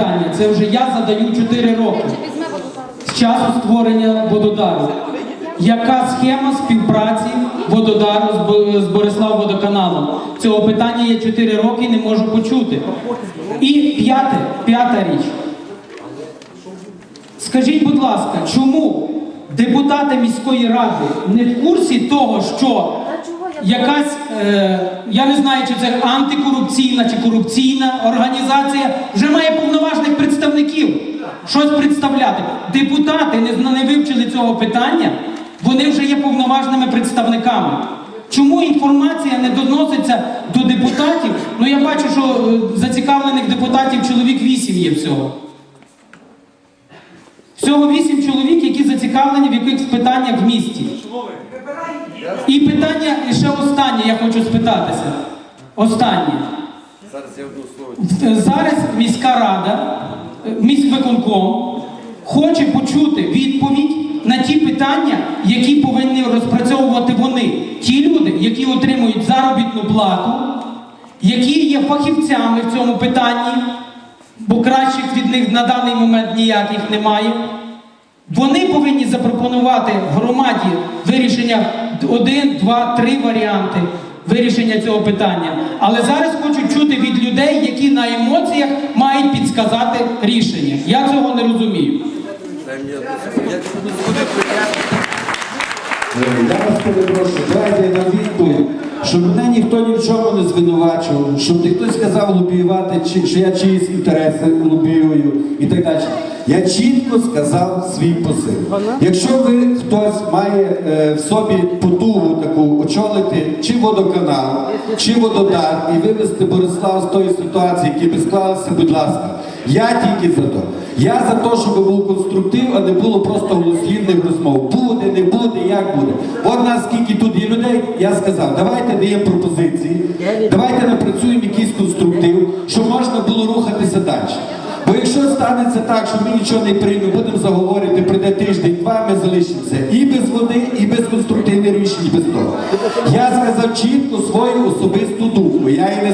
питання. Це вже я задаю 4 роки з часу створення вододару. Яка схема співпраці вододару з Бо- з Бориславводоканалом? Цього питання я 4 роки не можу почути. І п'яте, п'ята річ. Скажіть, будь ласка, чому депутати міської ради не в курсі того, що якась, е, я не знаю, чи це антикорупційна чи корупційна організація вже має повноважних представників щось представляти. Депутати не, не вивчили цього питання, вони вже є повноважними представниками. Чому інформація не доноситься до депутатів? Ну я бачу, що е, зацікавлених депутатів чоловік 8 є всього. Всього вісім чоловік, які зацікавлені в якихось питаннях в місті. І питання, і ще останнє я хочу спитатися. Останнє. Зараз міська рада, міськвиконком хоче почути відповідь на ті питання, які повинні розпрацьовувати вони. Ті люди, які отримують заробітну плату, які є фахівцями в цьому питанні, бо кращих від них на даний момент ніяких немає. Вони повинні запропонувати громаді вирішення один, два, три варіанти вирішення цього питання. Але зараз хочуть чути від людей, які на емоціях мають підсказати рішення. Я цього не розумію. Е, Я вас перепрошую, давайте я відповідь, щоб мене ніхто ні в чому не звинувачував, щоб не хтось сказав лобіювати, що я чиїсь інтереси лобіюю і так далі. Я чітко сказав свій посил. Якщо ви хтось має е, в собі потугу таку очолити чи водоканал, чи вододар і вивести Борислав з тої ситуації, які би склалися, будь ласка, я тільки за то. Я за те, щоб був конструктив, а не було просто голослівних розмов. Буде, не буде, як буде. От нас скільки тут є людей, я сказав, давайте даємо пропозиції, давайте напрацюємо якийсь конструктив, щоб можна було рухатися далі. Бо якщо станеться так, що ми нічого не приймемо, будемо заговорити, прийде тиждень-два, ми залишимося і без води, і без конструктивних рішень, і без того. Я сказав чітко свою особисту думку. Я її не